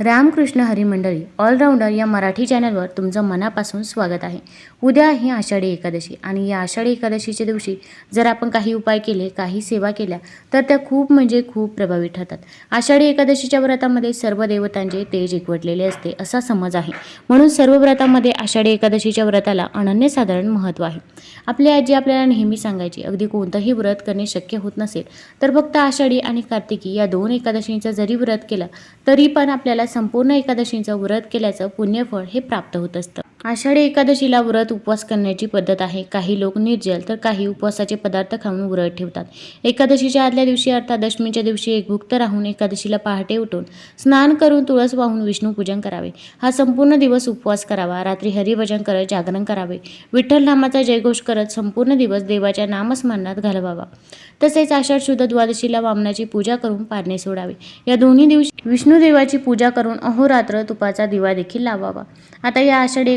रामकृष्ण हरी मंडळी ऑलराऊंडर या मराठी चॅनलवर तुमचं मनापासून स्वागत आहे. उद्या आहे आषाढी एकादशी आणि या आषाढी एकादशीच्या दिवशी जर आपण काही उपाय केले काही सेवा केल्या तर त्या खूप म्हणजे खूप प्रभावी ठरतात. आषाढी एकादशीच्या व्रतामध्ये सर्व देवतांचे तेज एकवटलेले असते असा समज आहे. म्हणून सर्व व्रतामध्ये आषाढी एकादशीच्या व्रताला अनन्यसाधारण महत्त्व आहे. आपली आजी आपल्याला नेहमी सांगायची अगदी कोणतंही व्रत करणे शक्य होत नसेल तर फक्त आषाढी आणि कार्तिकी या दोन एकादशींचं जरी व्रत केलं तरी पण आपल्याला संपूर्ण एकादशींचं व्रत केल्याचं पुण्यफळ हे प्राप्त होत असतं. आषाढी एकादशीला व्रत उपवास करण्याची पद्धत आहे. काही लोक निर्जल तर काही उपवासाचे पदार्थ खाऊन व्रत ठेवतात. एकादशीच्या आदल्या दिवशी अर्थात दशमीच्या दिवशी एकभुक्त राहून एकादशीला पहाटे उठून स्नान करून तुळस वाहून विष्णू पूजन करावे. हा संपूर्ण दिवस उपवास करावा. रात्री हरिभजन करत जागरण करावे. विठ्ठल नामाचा जयघोष करत संपूर्ण दिवस देवाच्या नामस्मरणात घालवावा. तसेच आषाढ शुद्ध द्वादशीला वामनाची पूजा करून पारणे सोडावे. या दोन्ही दिवशी विष्णुदेवाची पूजा करून अहोरात्र तुपाचा दिवा देखील लावावा. आता या आषाढी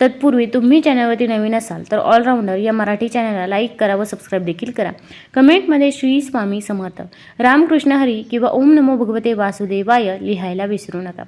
तत्पूर्वी तुम्ही चॅनलवरती नवीन असाल तर ऑलराऊंडर या मराठी चॅनलला लाईक करा व सबस्क्राईब देखील करा. कमेंटमध्ये श्री स्वामी समर्थ रामकृष्ण हरी किंवा ओम नमो भगवते वासुदेवाय लिहायला विसरू नका.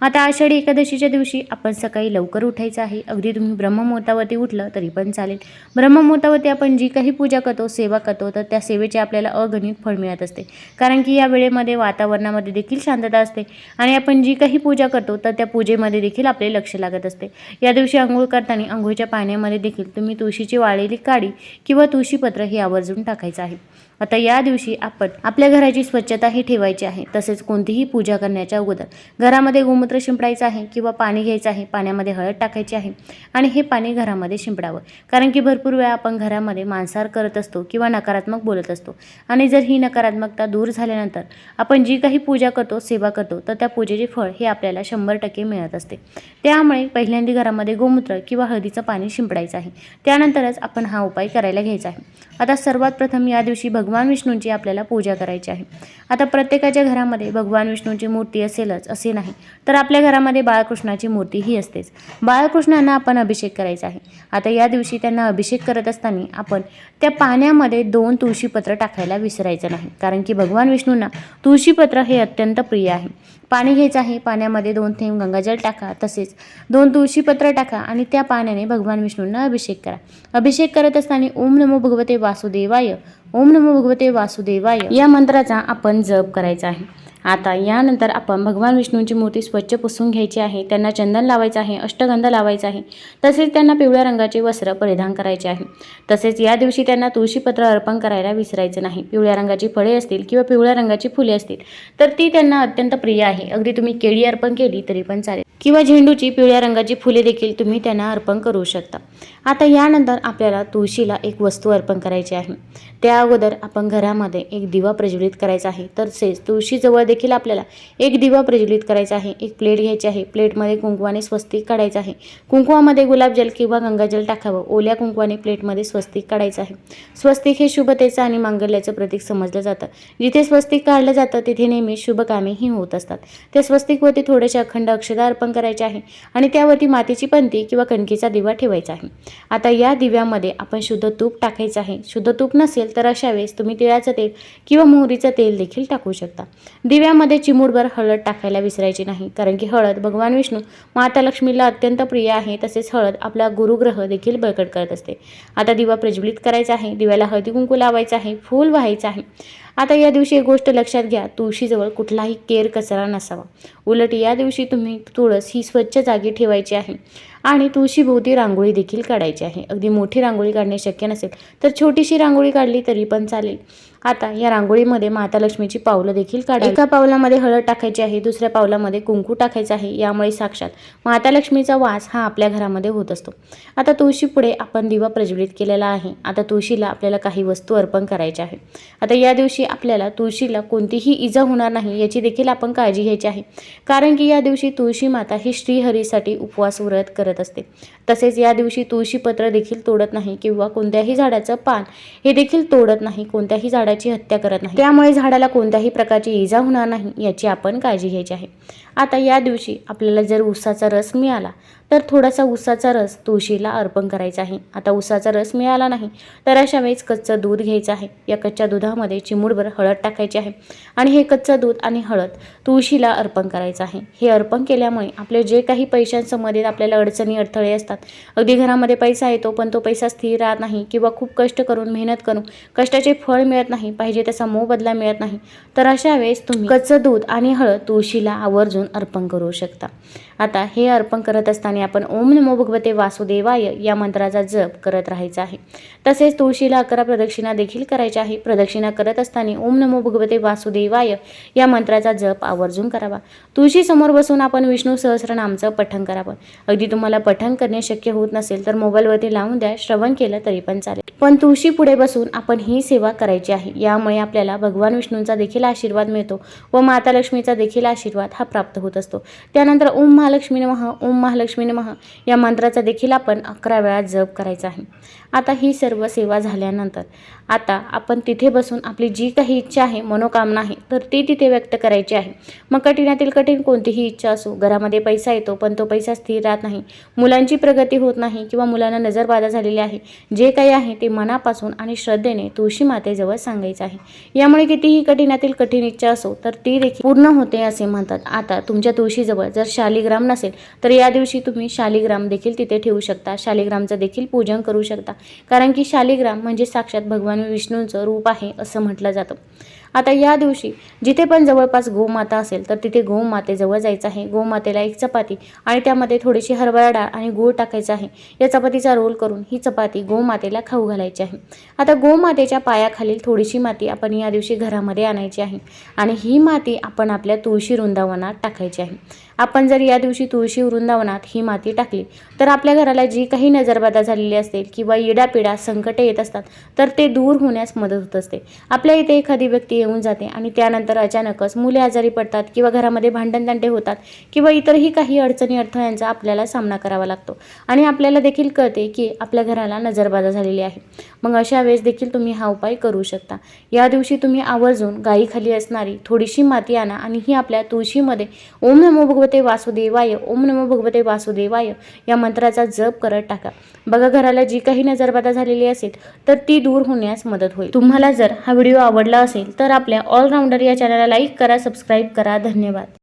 आता आषाढी एकादशीच्या दिवशी आपण सकाळी लवकर उठायचं आहे. अगदी तुम्ही ब्रह्ममुहूर्तावरती उठलं तरी पण चालेल. ब्रह्ममुहूर्तावरती आपण जी काही पूजा करतो सेवा करतो तर त्या सेवेचे आपल्याला अगणित फळ मिळत असते. कारण की या वेळेमध्ये वातावरणामध्ये देखील शांतता असते आणि आपण जी काही पूजा करतो तर त्या पूजेमध्ये देखील आपले लक्ष लागत असते. या दिवशी आंघोळ करताना आंघोळीच्या पाण्यामध्ये देखील तुम्ही तुळशीची वाळलेली काडी किंवा तुळशीपत्र हे आवर्जून टाकायचं आहे. आता या दिवशी आपण आपल्या घराची स्वच्छता ही ठेवायची आहे. तसेच कोणतीही पूजा करण्याच्या अगोदर घरामध्ये गोमूत्र शिंपडायचं आहे किंवा पाणी घ्यायचं आहे पाण्यामध्ये हळद टाकायची आहे आणि हे पाणी घरामध्ये शिंपडावं. कारण की भरपूर वेळा आपण घरामध्ये मांसाहार करत असतो किंवा नकारात्मक बोलत असतो. आणि जर ही नकारात्मकता दूर झाल्यानंतर आपण जी काही पूजा करतो सेवा करतो तर त्या पूजेचे फळ हे आपल्याला शंभर टक्के मिळत असते. त्यामुळे पहिल्यांदा घरामध्ये गोमूत्र किंवा हळदीचं पाणी शिंपडायचं आहे. त्यानंतरच आपण हा उपाय करायला घ्यायचा आहे. आता सर्वात प्रथम या दिवशी भगवान भगवान विष्णूंची आपल्याला पूजा करायची आहे. आता प्रत्येकाच्या घरामध्ये भगवान विष्णूंची मूर्ती असेलच असे नाही. तर आपल्या घरामध्ये बाळकृष्णाची मूर्ती ही असतेच. बाळकृष्णांना आपण अभिषेक करायचा आहे. आता या दिवशी त्यांना अभिषेक करत असताना आपण त्या पाण्यामध्ये दोन तुळशीपत्र टाकायला विसरायचं नाही. कारण की भगवान विष्णूंना तुळशीपत्र हे अत्यंत प्रिय आहे. पाणी घ्यायचं आहे पाण्यामध्ये दोन थेंब गंगाजल टाका तसेच दोन तुळशीपत्र टाका आणि त्या पाण्याने भगवान विष्णूंना अभिषेक करा. अभिषेक करत असताना ओम नमो भगवते वासुदेवाय ओम नमो भगवते वासुदेवाय. या मंत्राचा आपण जप करायचा आहे. आता यानंतर आपण भगवान विष्णूंची मूर्ती स्वच्छ पुसून घ्यायची आहे. त्यांना चंदन लावायचं आहे अष्टगंध लावायचा आहे. तसेच त्यांना पिवळ्या रंगाचे वस्त्र परिधान करायचे आहे. तसेच या दिवशी त्यांना तुळशीपत्र अर्पण करायला विसरायचं नाही. पिवळ्या रंगाची फळे असतील किंवा पिवळ्या रंगाची फुले असतील तर ती त्यांना अत्यंत प्रिय आहे. अगदी तुम्ही केळी अर्पण केली तरी पण चालेल. किंवा झेंडूची पिवळ्या रंगाची फुले देखील तुम्ही त्यांना अर्पण करू शकता. आता यानंतर आपल्याला तुळशीला एक वस्तू अर्पण करायची आहे. त्या अगोदर आपण घरामध्ये एक दिवा प्रज्वलित करायचा आहे. तसेच तुळशीजवळ देखील आपल्याला एक दिवा प्रज्वलित करायचा आहे. एक प्लेट घ्यायची आहे. प्लेटमध्ये कुंकवाने स्वस्तिक काढायचं आहे. कुंकवामध्ये गुलाबजल किंवा गंगाजल टाकावं. ओल्या कुंकवाने प्लेटमध्ये स्वस्तिक काढायचं आहे. स्वस्तिक हे शुभतेचं आणि मांगल्याचं प्रतीक समजलं जातं. जिथे स्वस्तिक काढलं जातं तिथे नेहमी शुभकामेही होत असतात. त्या स्वस्तिकवरती थोडेसे अखंड अक्षदा अर्पण करायचे आहे आणि त्यावरती मातीची पंती किंवा कणकीचा दिवा ठेवायचा आहे. आता या दिव्यामध्ये आपण शुद्ध तूप टाकायचं आहे. शुद्ध तूप नसेल तर अशा वेळेस तुम्ही तिळाचं तेल किंवा मोहरीचं तेल देखील टाकू शकता. दिव्यामध्ये चिमूडभर हळद टाकायला विसरायची नाही कारण की हळद भगवान विष्णू माता लक्ष्मीला अत्यंत प्रिय आहे तसेच हळद आपला गुरुग्रह देखील बळकट करत असते. आता दिवा प्रज्वलित करायचा आहे दिव्याला हळदी कुंकू लावायचा आहे फूल व्हायचं आहे. आता या दिवशी एक गोष्ट लक्षात घ्या. तुळशीजवळ कुठलाही केर कचरा नसावा. उलट या दिवशी तुम्ही तुळस ही स्वच्छ जागी ठेवायची आहे. आणि तुळशीभोवती रांगोळी देखील काढायची आहे. अगदी मोठी रांगोळी काढणे शक्य नसेल तर छोटीशी रांगोळी काढली तरी पण चालेल. आता या रांगोळीमध्ये माता लक्ष्मीची पावलं देखील काढा एका पावलामध्ये हळद टाकायची आहे दुसऱ्या पावलामध्ये कुंकू टाकायचं आहे यामुळे साक्षात माता लक्ष्मीचा वास हा आपल्या घरामध्ये होत असतो. आता तुळशी पुढे आपण दिवा प्रज्वलित केलेला आहे. आता तुळशीला आपल्याला काही वस्तू अर्पण करायच्या आहे आता या दिवशी आपल्याला तुळशीला कोणतीही इजा होणार नाही याची देखील आपण काळजी घ्यायची आहे. कारण की या दिवशी तुळशी माता ही श्रीहरीसाठी उपवास व्रत करत असते. तसेच या दिवशी तुळशी पत्र देखील तोडत नाही किंवा कोणत्याही झाडाचं पान हे देखील तोडत नाही कोणत्याही झाडाची हत्या करत नाही. त्यामुळे झाडाला कोणत्याही प्रकारची इजा होणार नाही याची आपण काळजी घ्यायची आहे. आता या दिवशी आपल्याला जर उसाचा रस मिळाला तर थोडासा उसाचा रस तुळशीला अर्पण करायचा आहे. आता उसाचा रस मिळाला नाही तर अशा वेळेस कच्चं दूध घ्यायचं आहे. या कच्च्या दुधामध्ये चिमूटभर हळद टाकायची आहे आणि हे कच्चं दूध आणि हळद तुळशीला अर्पण करायचं आहे. हे अर्पण केल्यामुळे आपले जे काही पैशांसंबंधित आपल्याला अडचणी अडथळे असतात अगदी घरामध्ये पैसा येतो पण तो पैसा स्थिर राहत नाही किंवा खूप कष्ट करून मेहनत करून कष्टाचे फळ मिळत नाही पाहिजे त्याचा मोबदला मिळत नाही तर अशा वेळेस तुम्ही कच्चं दूध आणि हळद तुळशीला आवर्जून अर्पण करू शकता. आता हे अर्पण करत असताना आपण ओम नमो भगवते वासुदेवाय या मंत्राचा जप करत राहायचा आहे. तसेच तुळशीला अकरा प्रदक्षिणा देखील करायच्या आहे. प्रदक्षिणा करत असताना ओम नमो भगवते वासुदेवाय या मंत्राचा जप आवर्जून करावा. तुळशी समोर बसून आपण विष्णू सहस्रनामचं पठण करावं. अगदी तुम्हाला पठण करणे शक्य होत नसेल तर मोबाईलवरती लावून द्या. श्रवण केलं तरी पण चालेल. पण तुळशी पुढे बसून आपण ही सेवा करायची आहे. यामुळे आपल्याला भगवान विष्णूंचा देखील आशीर्वाद मिळतो व माता लक्ष्मीचा देखील आशीर्वाद हा प्राप्त होत असतो. त्यानंतर ओम महालक्ष्मी नमः ओम महालक्ष्मी नमः या मंत्राचा देखील आपण अकरा वेळा जप करायचा आहे. आता ही सर्व सेवा झाल्यानंतर आता आपण तिथे बसून आपली जी काही इच्छा आहे मनोकामना आहे तर ती तिथे व्यक्त करायची आहे. मग कठीणातील कठीण कोणतीही इच्छा असो घरामध्ये पैसा येतो पण तो पैसा स्थिर राहत नाही मुलांची प्रगती होत नाही किंवा मुलांना नजरबाधा झालेली आहे जे काही आहे ते मनापासून आणि श्रद्धेने तुळशी मातेजवळ सांगायचं आहे. यामुळे कितीही कठीणातील कठीण इच्छा असो तर ती देखील पूर्ण होते असे म्हणतात. आता तुमच्या तुळशीजवळ जर शालिग्राम नसेल तर या दिवशी तुम्ही शालिग्राम देखील तिथे ठेवू शकता. शालिग्रामचं देखील पूजन करू शकता. कारण की शालिग्राम म्हणजे साक्षात भगवान विष्णूंचं रूप आहे असं म्हटलं जातं. आता या दिवशी जिथे पण जवळपास गोमाता असेल तर तिथे गोमातेजवळ जायचं आहे. गोमातेला एक चपाती आणि त्यामध्ये थोडीशी हरभरा डाळ आणि गूळ टाकायचा आहे. या चपातीचा रोल करून ही चपाती गोमातेला खाऊ घालायची आहे. आता गोमातेच्या पायाखालील थोडीशी माती आपण या दिवशी घरामध्ये आणायची आहे आणि ही माती आपण आपल्या तुळशी वृंदावनात टाकायची आहे. आपण जर या दिवशी तुळशी वृंदावनात ही माती टाकली तर आपल्या घराला जी काही नजरबाधा झालेली असेल किंवा येडापिडा संकटे येत असतात तर ते दूर होण्यास मदत होत असते. आपल्या इथे एखादी व्यक्ती येऊन जाते आणि त्यानंतर अचानकच मुले आजारी पडतात किंवा घरामध्ये भांडणदांडे होतात किंवा इतरही काही अडचणी अडथळ्यांचा आपल्याला सामना करावा लागतो. आणि आपल्याला देखील कळते की आपल्या घराला नजरबाधा झालेली आहे. मग अशा वेळेस देखील तुम्ही हा उपाय करू शकता. या दिवशी तुम्ही आवर्जून गायीखाली असणारी थोडीशी माती आणा आणि ही आपल्या तुळशीमध्ये ओम नमो भगवते वासुदेवाय ओम नमो भगवते वासुदेवाय या मंत्राचा जप करत टाका. बघा घराला जी काही नजरबाधा झालेली असेल तर ती दूर होण्यास मदत होईल. तुम्हाला जर हा व्हिडिओ आवडला असेल तर तर आपल्या ऑलराऊंडर या चॅनलला लाईक करा सबस्क्राईब करा. धन्यवाद.